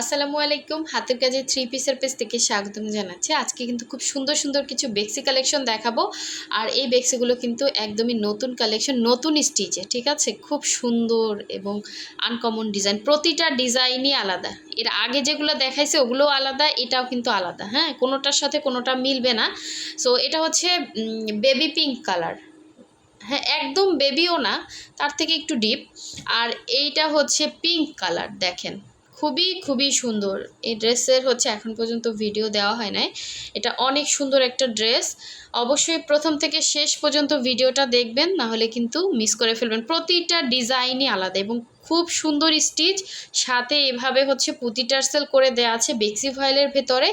আসসালামু আলাইকুম। হাতের কাজে থ্রি পিসের পেজ থেকে স্বাগতম জানাচ্ছি। আজকে কিন্তু খুব সুন্দর সুন্দর কিছু বেক্সি কালেকশন দেখাবো। আর এই বেক্সিগুলো কিন্তু একদমই নতুন কালেকশন নতুন স্টিচে, ঠিক আছে? খুব সুন্দর এবং আনকমন ডিজাইন প্রতিটা ডিজাইনই আলাদা। এর আগে যেগুলো দেখাইছে, ওগুলোও আলাদা, এটাও কিন্তু আলাদা হ্যাঁ? কোনোটার সাথে কোনোটা মিলবে না। সো এটা হচ্ছে বেবি পিঙ্ক কালার হ্যাঁ একদম বেবিও না, তার থেকে একটু ডিপ আর এইটা হচ্ছে পিঙ্ক কালার দেখেন। খুবই খুবই সুন্দর। এই ড্রেসের হচ্ছে এখন পর্যন্ত ভিডিও দেওয়া হয় নাই। এটা অনেক সুন্দর একটা ড্রেস। অবশ্যই প্রথম থেকে শেষ পর্যন্ত ভিডিওটা দেখবেন, না হলে কিন্তু মিস করে ফেলবেন। প্রতিটা ডিজাইনই আলাদা এবং খুব সুন্দর স্টিচ সাথে এভাবে হচ্ছে পুঁতি টার্সেল করে দেওয়া আছে বেক্সি ভয়েলের ভেতরে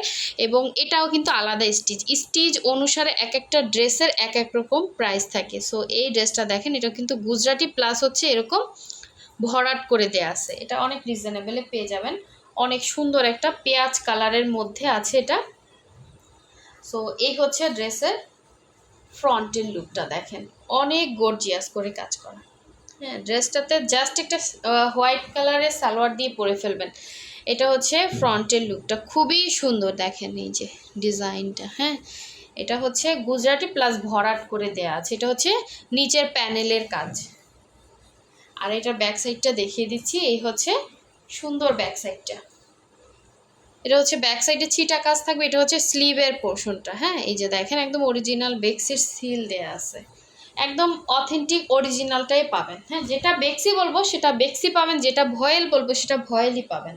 এবং এটাও কিন্তু আলাদা স্টিচ স্টিচ অনুসারে এক একটা ড্রেসের এক এক রকম প্রাইস থাকে। সো এই ড্রেসটা দেখেন, এটা কিন্তু গুজরাটি প্লাস হচ্ছে এরকম ভরাট করে দেয়া আছে। এটা অনেক রিজনেবলে পেয়ে যাবেন। অনেক সুন্দর একটা পেঁয়াজ কালারের মধ্যে আছে এটা। সো এই হচ্ছে ড্রেসের ফ্রন্টের লুকটা দেখেন। অনেক গর্জিয়াস করে কাজ করা। হ্যাঁ ড্রেসটাতে জাস্ট একটা হোয়াইট কালারের সালোয়ার দিয়ে পরে ফেলবেন। এটা হচ্ছে ফ্রন্টের লুকটা খুবই সুন্দর দেখেন এই যে ডিজাইনটা। হ্যাঁ এটা হচ্ছে গুজরাটি প্লাস ভরাট করে দেয়া আছে। এটা হচ্ছে নিচের প্যানেলের কাজ। আর এটা ব্যাক সাইডটা দেখিয়ে দিচ্ছি, এই হচ্ছে সুন্দর ব্যাক সাইডটা এটা হচ্ছে ব্যাক সাইডে ছিটা কাজ থাকবে, এটা হচ্ছে স্লিভের পোর্শনটা হ্যাঁ? এই যে দেখেন, একদম অরিজিনাল বেক্সির সিল দেয়া আছে। একদম অথেন্টিক অরিজিনালটাই পাবেন হ্যাঁ? যেটা বেক্সি বলব, সেটা বেক্সি পাবেন, যেটা ভয়েল বলব, সেটা ভয়েলই পাবেন।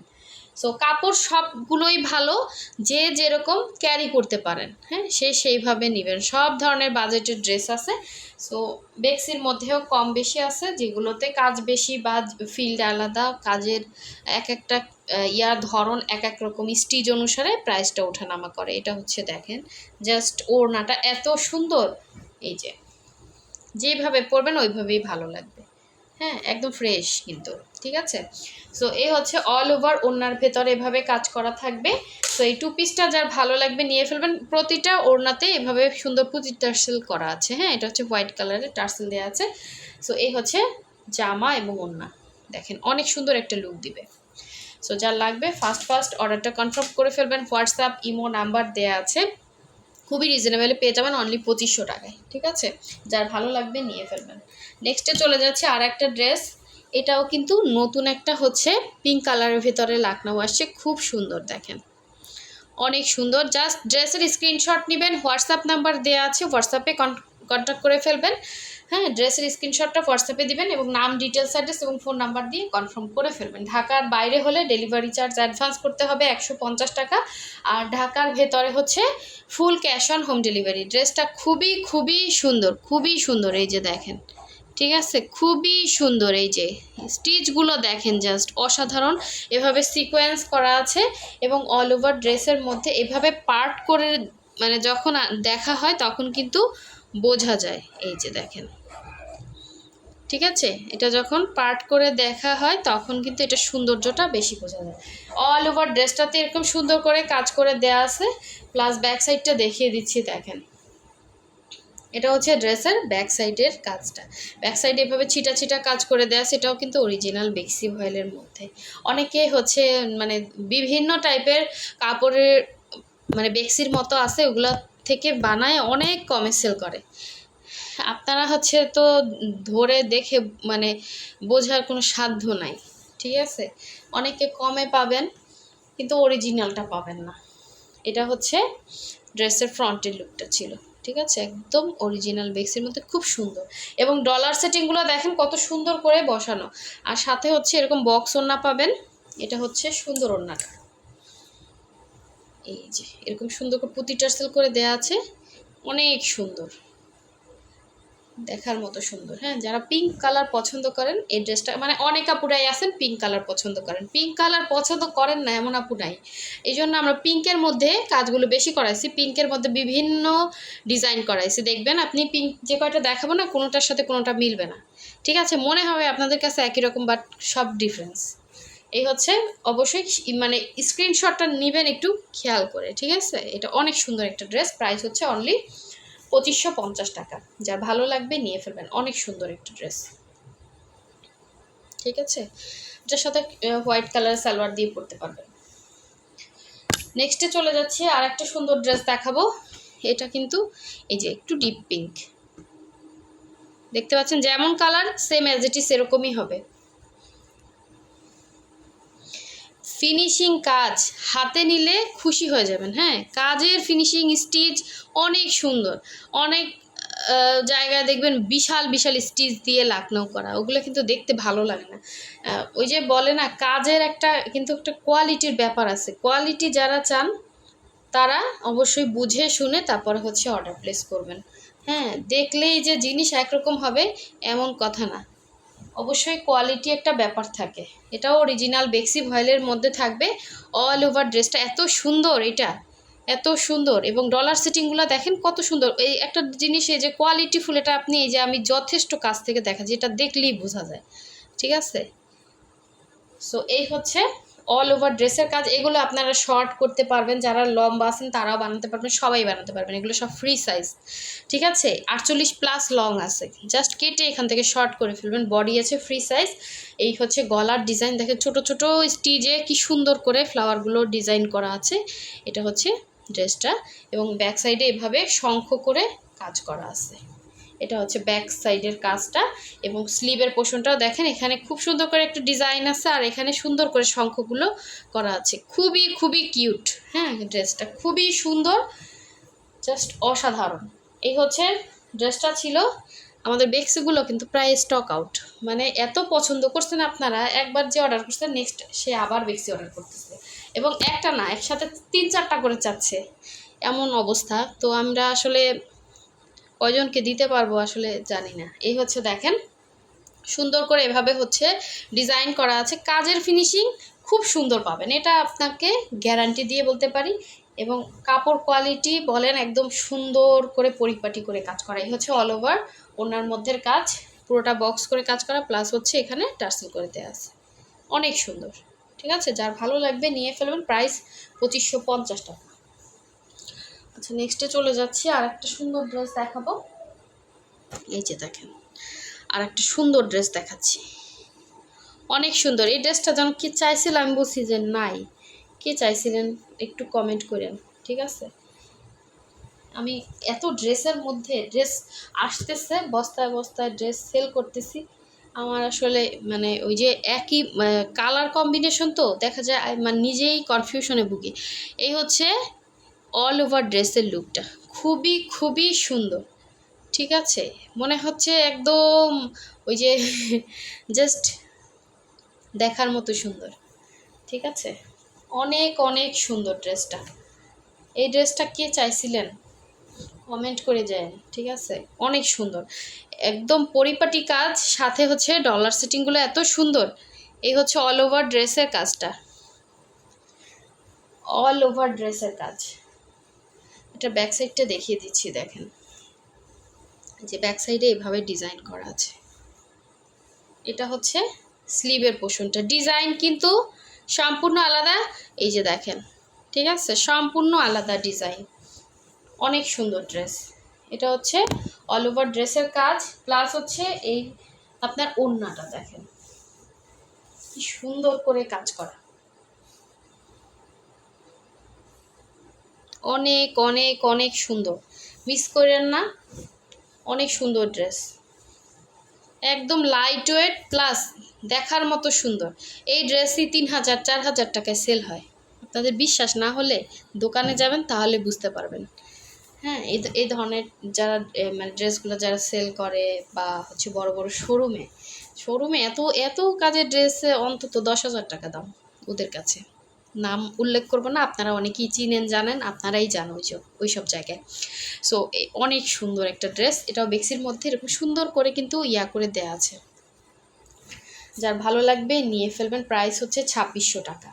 সো কাপড় সবগুলোই ভালো, যে যেরকম ক্যারি করতে পারেন হ্যাঁ? সে সেইভাবে নেবেন। সব ধরনের বাজেটের ড্রেস আছে। সো বেক্সির মধ্যেও কম বেশি আছে, যেগুলোতে কাজ বেশি বা ফিল্ড আলাদা, কাজের এক একটা ইয়ার ধরন এক এক রকম স্টিজ অনুসারে প্রাইসটা ওঠানামা করে। এটা হচ্ছে দেখেন জাস্ট ওড়নাটা এত সুন্দর, এই যে। যেভাবে পরবেন, ওইভাবেই ভালো লাগবে। হ্যাঁ একদম ফ্রেশ কিন্তু, ঠিক আছে? সো এই হচ্ছে অল ওভার ওড়নার ভেতরে এভাবে কাজ করা থাকবে। সো এই টু পিসটা যার ভালো লাগবে নিয়ে ফেলবেন। প্রতিটা ওড়নাতে এভাবে সুন্দর পুঁতি টার্সেল করা আছে হ্যাঁ? এটা হচ্ছে হোয়াইট কালারের টার্সেল দেওয়া আছে। সো এই হচ্ছে জামা এবং ওড়না। দেখেন, অনেক সুন্দর একটা লুক দিবে। সো যার লাগবে ফার্স্ট ফার্স্ট অর্ডারটা কনফার্ম করে ফেলবেন। হোয়াটসঅ্যাপ ইমো নাম্বার দেওয়া আছে। খুবই রিজনেবলে পেয়ে যাবেন অনলি পঁচিশশো টাকায়, ঠিক আছে? যার ভালো লাগবে নিয়ে ফেলবেন। নেক্সটে চলে যাচ্ছে আর একটা ড্রেস এটাও কিন্তু নতুন একটা হচ্ছে পিঙ্ক কালারের ভেতরে লাকনাও আসছে, খুব সুন্দর দেখেন। অনেক সুন্দর জাস্ট ড্রেসের স্ক্রিনশট নেবেন হোয়াটসঅ্যাপ নাম্বার দেওয়া আছে হোয়াটসঅ্যাপে কন্ট্যাক্ট করে ফেলবেন। হ্যাঁ ড্রেসের স্ক্রিনশটটা হোয়াটসঅ্যাপে দিবেন এবং নাম ডিটেলস অ্যাড্রেস এবং ফোন নাম্বার দিয়ে কনফার্ম করে ফেলবেন। ঢাকার বাইরে হলে ডেলিভারি চার্জ অ্যাডভান্স করতে হবে একশো পঞ্চাশ টাকা। আর ঢাকার ভেতরে হচ্ছে full cash on home delivery ড্রেসটা খুবই খুবই সুন্দর খুবই সুন্দর এই যে দেখেন। ঠিক আছে? খুবই সুন্দর এই যে। স্টিচগুলো দেখেন জাস্ট অসাধারণ। এভাবে সিকোয়েন্স করা আছে এবং অল ওভার ড্রেসের মধ্যে এভাবে পার্ট করে মানে যখন দেখা হয় তখন কিন্তু বোঝা যায়। এই যে দেখেন। ঠিক আছে? এটা যখন পার্ট করে দেখা হয়, তখন কিন্তু এটা সৌন্দর্যটা বেশি বোঝা যায়। অল ওভার ড্রেসটাতে এরকম সুন্দর করে কাজ করে দেয়া আছে প্লাস ব্যাক সাইডটা দেখিয়ে দিচ্ছি, দেখেন। এটা হচ্ছে ড্রেসের ব্যাক সাইডের কাজটা। ব্যাক সাইডে এভাবে ছিটা ছিটা কাজ করে দেওয়া সেটাও কিন্তু অরিজিনাল বেক্সি ভয়েলের মধ্যে। অনেকে হচ্ছে মানে বিভিন্ন টাইপের কাপড়ের মানে বেক্সির মতো আছে, ওগুলো থেকে বানায়, অনেক কমে সেল করে। আপনারা হচ্ছে তো ধরে দেখে মানে বোঝার কোনো সাধ্য নাই, ঠিক আছে? অনেকে কমে পাবেন, কিন্তু অরিজিনালটা পাবেন না। এটা হচ্ছে ড্রেসের ফ্রন্টের লুকটা ছিল, ঠিক আছে? একদম অরিজিনাল বেক্সের মধ্যে খুব সুন্দর। এবং ডলার সেটিংগুলো দেখেন কত সুন্দর করে বসানো। আর সাথে হচ্ছে এরকম বক্স ওড়না পাবেন, এটা হচ্ছে সুন্দর ওড়নাটা। এই যে, এরকম সুন্দর করে পুঁতি টার্সেল করে দেয়া আছে, অনেক সুন্দর। দেখার মতো সুন্দর। হ্যাঁ যারা পিঙ্ক কালার পছন্দ করেন, এই ড্রেসটা মানে অনেক আপুরাই আছেন পিঙ্ক কালার পছন্দ করেন। পিঙ্ক কালার পছন্দ করেন না এমন আপু নাই এই জন্য আমরা পিঙ্কের মধ্যে কাজগুলো বেশি করাইছি। পিঙ্কের মধ্যে বিভিন্ন ডিজাইন করাইছি। দেখবেন আপনি পিঙ্ক যে কয়টা দেখাবো না, কোনোটার সাথে কোনোটা মিলবে না। ঠিক আছে, মনে হবে আপনাদের কাছে একই রকম বাট সব ডিফারেন্স এই হচ্ছে অবশ্যই মানে স্ক্রিনশটটা নেবেন একটু খেয়াল করে। ঠিক আছে? এটা অনেক সুন্দর একটা ড্রেস প্রাইস হচ্ছে অনলি পঁচিশশো পঞ্চাশ টাকা। যা ভালো লাগবে নিয়ে ফেলবেন। অনেক সুন্দর একটা ড্রেস। ঠিক আছে? এটার সাথে হোয়াইট কালার সালোয়ার দিয়ে পরতে পারবেন। নেক্সটে চলে যাচ্ছি আর একটা সুন্দর ড্রেস দেখাবো। এটা কিন্তু এই যে একটু ডিপ পিঙ্ক দেখতে পাচ্ছেন, যেমন colour same as it is এরকমই হবে। ফিনিশিং কাজ হাতে নিলে খুশি হয়ে যাবেন হ্যাঁ? কাজের ফিনিশিং স্টিচ অনেক সুন্দর। অনেক জায়গায় দেখবেন বিশাল বিশাল স্টিচ দিয়ে লাকনাও করা। ওগুলো কিন্তু দেখতে ভালো লাগে না। ওই যে বলে না, কাজের একটা কিন্তু একটা কোয়ালিটির ব্যাপার আছে। কোয়ালিটি যারা চান, তারা অবশ্যই বুঝে শুনে তারপরে হচ্ছে অর্ডার প্লেস করবেন। হ্যাঁ দেখলেই যে জিনিস একরকম হবে, এমন কথা না। অবশ্যই কোয়ালিটি একটা ব্যাপার থাকে। এটাও অরিজিনাল বেক্সি ভয়েলের মধ্যে থাকবে। অল ওভার ড্রেসটা এত সুন্দর এটা। এত সুন্দর এবং ডলার সেটিংগুলো দেখেন কত সুন্দর। এই একটা জিনিস, এই যে কোয়ালিটি ফুল, এটা আপনি এই যে আমি যথেষ্ট কাছ থেকে দেখা এটা দেখলেই বোঝা যায়। ঠিক আছে? সো এই হচ্ছে অল ওভার ড্রেসের কাজ, এগুলো আপনারা শর্ট করতে পারবেন, যারা লম্বা আছেন তারাও বানাতে পারবেন, সবাই বানাতে পারবেন, এগুলো সব ফ্রি সাইজ ঠিক আছে? আটচল্লিশ প্লাস লং আছে জাস্ট কেটে এখান থেকে শর্ট করে ফেলবেন বডি আছে ফ্রি সাইজ এই হচ্ছে গলার ডিজাইন দেখেন ছোট ছোট স্টিজে কি সুন্দর করে ফ্লাওয়ারগুলো ডিজাইন করা আছে, এটা হচ্ছে ড্রেসটা এবং ব্যাক সাইডে এভাবে শঙ্খ করে কাজ করা আছে। এটা হচ্ছে ব্যাক সাইডের কাজটা এবং স্লিভের পোর্শনটাও দেখেন, এখানে খুব সুন্দর করে একটা ডিজাইন আছে আর এখানে সুন্দর করে শঙ্খগুলো করা আছে। খুবই খুবই কিউট হ্যাঁ ড্রেসটা খুবই সুন্দর জাস্ট অসাধারণ। এই হচ্ছে ড্রেসটা ছিল আমাদের বেক্সিগুলো কিন্তু প্রায় স্টক আউট মানে এত পছন্দ করছেন আপনারা, একবার যে অর্ডার করছেন নেক্সট সে আবার বেক্সি অর্ডার করতেছে। এবং একটা না, একসাথে তিন চারটা করে চাচ্ছে। এমন অবস্থা। তো আমরা আসলে কয়জনকে দিতে পারব আসলে জানি না। এই হচ্ছে দেখেন, সুন্দর করে এভাবে হচ্ছে ডিজাইন করা আছে। কাজের ফিনিশিং খুব সুন্দর পাবেন। এটা আপনাকে গ্যারান্টি দিয়ে বলতে পারি এবং কাপড় কোয়ালিটি বলেন একদম সুন্দর করে পরিপাটি করে কাজ করা। এই হচ্ছে অল ওভার ওনার মধ্যের কাজ, পুরোটা বক্স করে কাজ করা প্লাস হচ্ছে এখানে টার্সেল করে দেওয়া আছে। অনেক সুন্দর, ঠিক আছে? যার ভালো লাগবে নিয়ে ফেলবেন। প্রাইস পঁচিশশো পঞ্চাশ টাকা। আচ্ছা নেক্সটে চলে যাচ্ছি। আর একটা সুন্দর ড্রেস দেখাবো। এই যে দেখেন আর একটা সুন্দর ড্রেস দেখাচ্ছি। অনেক সুন্দর। এই ড্রেসটা যেন কি চাইছিলাম আমি বলছি যে নাই। কে চাইছিলেন, একটু কমেন্ট করেন, ঠিক আছে? আমি এত ড্রেসের মধ্যে ড্রেস আসতেছে, বস্তায় বস্তায় ড্রেস সেল করতেছি। আমার আসলে মানে ওই যে একই কালার কম্বিনেশন তো, দেখা যায় মানে নিজেই কনফিউশনে ভুগি। এই হচ্ছে অল ওভার ড্রেসের লুকটা খুবই খুবই সুন্দর। ঠিক আছে? মনে হচ্ছে একদম ওই যে জাস্ট দেখার মতো সুন্দর। ঠিক আছে? অনেক অনেক সুন্দর ড্রেসটা এই ড্রেসটা কে চাইছিলেন? কমেন্ট করে যায় ঠিক আছে? অনেক সুন্দর। একদম পরিপাটি কাজ, সাথে হচ্ছে ডলার সেটিংগুলো এত সুন্দর। এই হচ্ছে অল ওভার ড্রেসের কাজটা। অল ওভার ড্রেসের কাজ। এটা ব্যাক সাইডটা দেখিয়ে দিচ্ছি, দেখেন। যে ব্যাক সাইডে এভাবে ডিজাইন করা আছে। এটা হচ্ছে স্লিভের পোর্শনটা ডিজাইন কিন্তু সম্পূর্ণ আলাদা। এই যে দেখেন, ঠিক আছে? সম্পূর্ণ আলাদা ডিজাইন অনেক সুন্দর ড্রেস এটা হচ্ছে অল ওভার ড্রেসের কাজ। প্লাস হচ্ছে এই আপনার ওড়নাটা দেখেন। কি সুন্দর করে কাজ করা। অনেক অনেক অনেক সুন্দর। মিস করেন না, অনেক সুন্দর ড্রেস একদম লাইট ওয়েট প্লাস দেখার মতো সুন্দর। এই ড্রেসই তিন হাজার, চার হাজার টাকায় সেল হয়। আপনাদের বিশ্বাস না হলে দোকানে যাবেন, তাহলে বুঝতে পারবেন। হ্যাঁ এই এই ধরনের যারা মানে ড্রেসগুলো যারা সেল করে বা হচ্ছে বড় বড় শোরুমে শোরুমে এত এত কাজের ড্রেসে অন্তত দশ হাজার টাকা দাম ওদের কাছে। নাম উল্লেখ করব না, আপনারা অনেকেই চিনেন, জানেন, আপনারাই জানো ওই ওই সব জায়গায়। সো অনেক সুন্দর একটা ড্রেস এটাও বেক্সির মধ্যে এরকম সুন্দর করে কিন্তু ইয়া করে দেয়া আছে। যার ভালো লাগবে নিয়ে ফেলবেন প্রাইস হচ্ছে ছাব্বিশশো টাকা।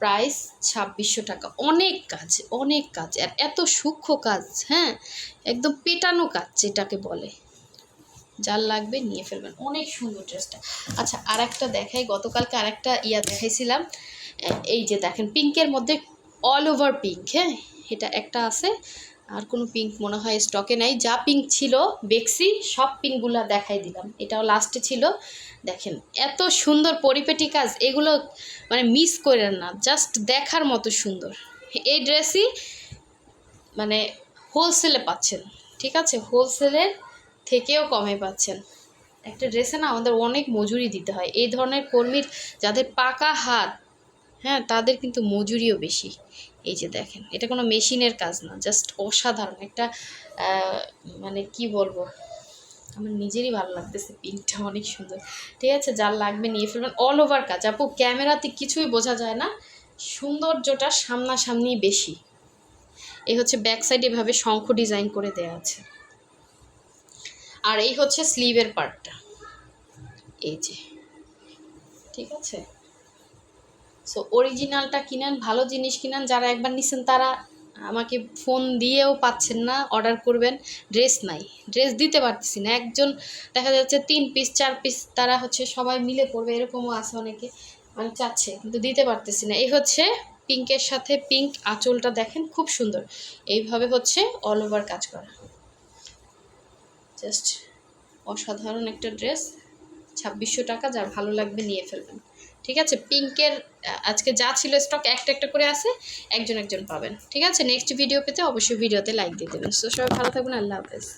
প্রাইস ছাব্বিশশো টাকা। অনেক কাজ অনেক কাজ, আর এত সূক্ষ্ম কাজ হ্যাঁ? একদম পেটানো কাজ যেটাকে বলে। যার লাগবে নিয়ে ফেলবেন। অনেক সুন্দর ড্রেসটা আচ্ছা আর একটা দেখাই, গতকালকে আর একটা ইয়া দেখাইছিলাম। এই যে দেখেন, পিঙ্কের মধ্যে অল ওভার পিঙ্ক হ্যাঁ? এটা একটা আছে, আর কোনো পিঙ্ক মনে হয় স্টকে নাই। যা পিঙ্ক ছিল বেক্সি সব পিঙ্কগুলো দেখাই দিলাম। এটাও লাস্টে ছিল। দেখেন, এত সুন্দর পরিপেটি কাজ, এগুলো মানে মিস করেন না জাস্ট দেখার মতো সুন্দর। এই ড্রেসই মানে হোলসেলে পাচ্ছেন, ঠিক আছে? হোলসেলের থেকেও কমে পাচ্ছেন। একটা ড্রেসে না আমাদের অনেক মজুরি দিতে হয়। এই ধরনের কর্মীর, যাদের পাকা হাত হ্যাঁ তাদের কিন্তু মজুরিও বেশি। এই যে দেখেন, এটা কোনো মেশিনের কাজ না জাস্ট অসাধারণ। একটা মানে কি বলব? আমার নিজেরই ভালো লাগতেছে পিঙ্কটা অনেক সুন্দর। ঠিক আছে, যার লাগবে নিয়ে ফেলবেন। অল ওভার কাজ। আপু, ক্যামেরাতে কিছুই বোঝা যায় না। সৌন্দর্যটা সামনাসামনি বেশি। এই হচ্ছে ব্যাক সাইড এভাবে শঙ্খ ডিজাইন করে দেওয়া আছে। আর এই হচ্ছে স্লিভের পার্টটা এই যে। ঠিক আছে? সো অরিজিনালটা কিনেন, ভালো জিনিস কিনেন, যারা একবার নিছেন তারা আমাকে ফোন দিয়েও পাচ্ছেন না অর্ডার করবেন। ড্রেস নাই। ড্রেস দিতে পারতেছি না। একজন দেখা যাচ্ছে তিন পিস চার পিস তারা হচ্ছে সবাই মিলে পড়বে এরকমও আছে অনেকে। মানে চাচ্ছে, কিন্তু দিতে পারতেছি না। এই হচ্ছে পিঙ্কের সাথে পিঙ্ক আঁচলটা দেখেন, খুব সুন্দর। এইভাবে হচ্ছে অল ওভার কাজ করা। জাস্ট অসাধারণ একটা ড্রেস ছাব্বিশশো টাকা, যার ভালো লাগবে নিয়ে ফেলবেন। ঠিক আছে? পিঙ্কের আজকে যা ছিল স্টক একটা একটা করে আছে, একজন একজন পাবেন। ঠিক আছে? নেক্সট ভিডিও পেতে অবশ্যই ভিডিওতে লাইক দিয়ে দেবেন। সো সবাই ভালো থাকবেন। আল্লাহ হাফেজ।